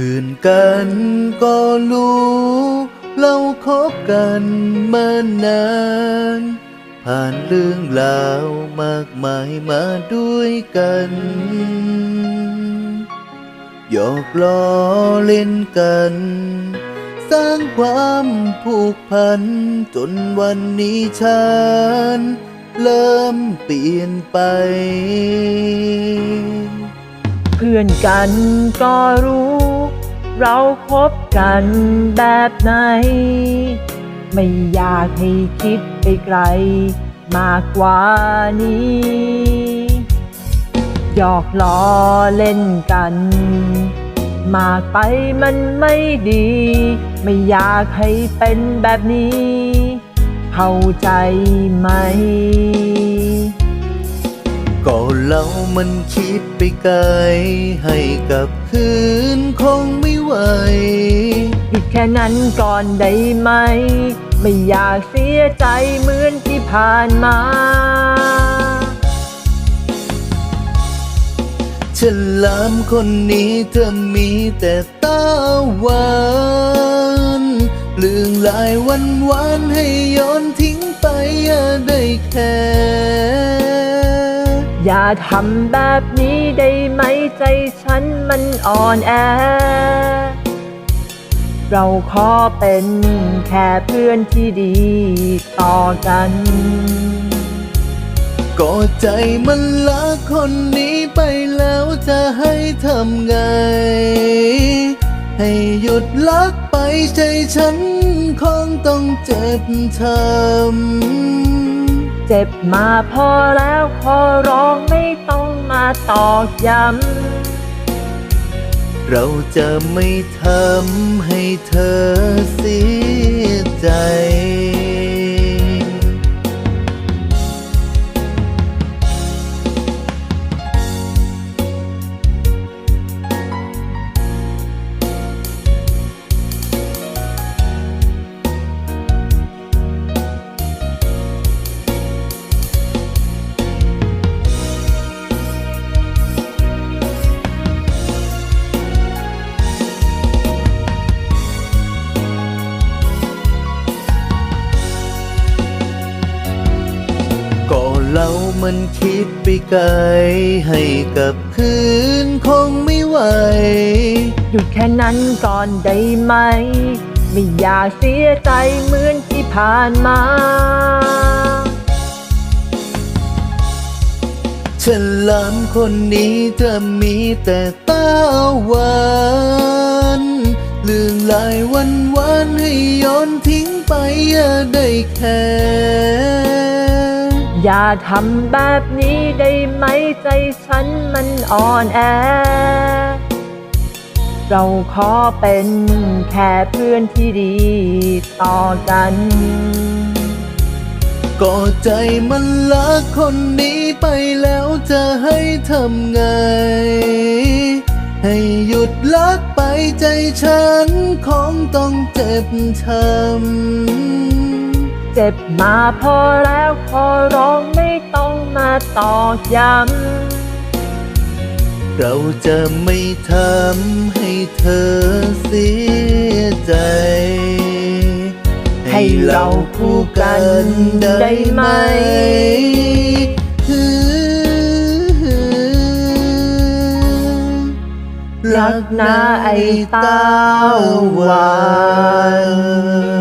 พื่อนกันก็รู้ เราคบกันมานาน ผ่านเรื่องราวมากมายมาด้วยกันหยอกล้อเล่นกัน สร้างความผูกพัน จนวันนี้ฉัน เริ่มเปลี่ยนไป เพื่อนกันก็รู้ เราคบกันแบบไหน ไม่อยากให้คิดไปไกล มากกว่านี้หยอกล้อเล่นกัน มากไปมันไม่ดี ไม่อยากให้เป็นแบบนี้ เข้าใจไหม เรามันคิดไปไกล ให้กับคืนคงไม่ไหว หยุดแค่นั้นก่อนได้ไหม ไม่อยากเสียใจเหมือนที่ผ่านมา ฉลามคนนี้เธอมีแต่ตาหวานเรื่องหลายวันวานๆให้โย้อนทิ้งไปอย่าได้แค่ อย่าทำแบบนี้ได้ไหมใจฉันมันอ่อนแอ เราขอเป็นแค่เพื่อนที่ดีต่อกันก็ใจมันรักคนนี้ไปแล้วจะให้ทำไง ให้หยุดรักไปใจฉันคงต้องเจ็บช้ เจ็บมาพอแล้วขอร้องไม่ต้องมาตอกย้ำำเราจะไม่ทำให้เธอเสียใจ เรามันคิดไปไกล ให้กับคืนคงไม่ไหว หยุดแค่นั้นก่อนได้ไหม ไม่อยากเสียใจเหมือนที่ผ่านมาฉลามคนนี้จะมีแต่ตาหวานเรื่องหลายวันวานๆให้โย้อนทิ้งไปอย่าได้แค่ อย่าทำแบบนี้ได้ไหมใจฉันมันอ่อนแอ เราขอเป็นแค่เพื่อนที่ดีต่อกัน ก็ใจมันรักคนนี้ไปแล้วจะให้ทำไง ให้หยุดรักไปใจฉันคงต้องเจ็บช้ำ เจ็บมาพอแล้วขอร้องไม่ต้องมาตอกย้ำ เราจะไม่ทำให้เธอเสียใจ ให้เราคู่กันได้ไหมรักนะไอ้เต้าหวาน